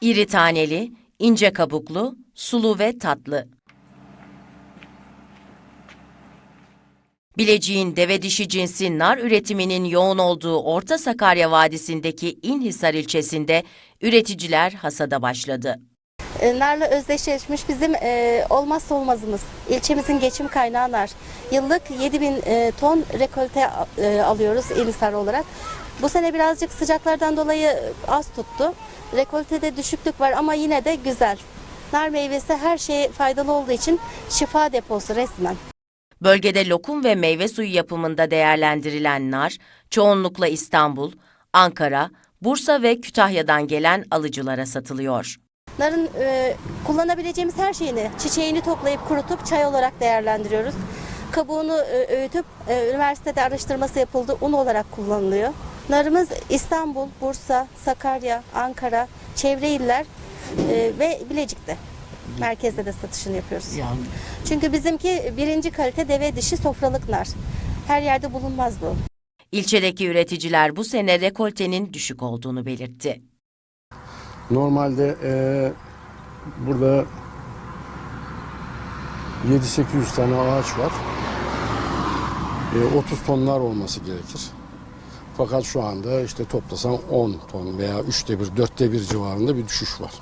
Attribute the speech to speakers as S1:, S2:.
S1: İri taneli, ince kabuklu, sulu ve tatlı. Bilecik'in deve dişi cinsi nar üretiminin yoğun olduğu Orta Sakarya Vadisi'ndeki İnhisar ilçesinde üreticiler hasada başladı.
S2: E, Narla özdeşleşmiş bizim e, olmazsa olmazımız. İlçemizin geçim kaynağı nar. Yıllık 7000 e, ton rekolte e, alıyoruz İlhisar olarak. Bu sene birazcık sıcaklardan dolayı az tuttu. Rekoltede düşüklük var ama yine de güzel. Nar meyvesi her şeye faydalı olduğu için şifa deposu resmen.
S1: Bölgede lokum ve meyve suyu yapımında değerlendirilen nar, çoğunlukla İstanbul, Ankara, Bursa ve Kütahya'dan gelen alıcılara satılıyor.
S2: Narın e, kullanabileceğimiz her şeyini, çiçeğini toplayıp kurutup çay olarak değerlendiriyoruz. Kabuğunu e, öğütüp e, üniversitede araştırması yapıldı, un olarak kullanılıyor. Narımız İstanbul, Bursa, Sakarya, Ankara, çevre iller e, ve Bilecik'te. Merkezde de satışını yapıyoruz.
S3: Yani
S2: Çünkü bizimki birinci kalite deve dişi sofralık nar. Her yerde bulunmaz bu.
S1: İlçedeki üreticiler bu sene rekoltenin düşük olduğunu belirtti.
S4: Normalde eee, burada 7-800 tane ağaç var. Eee, 30 tonlar olması gerekir. Fakat şu anda işte toplasan 10 ton veya üçte bir, dörtte bir civarında bir düşüş var.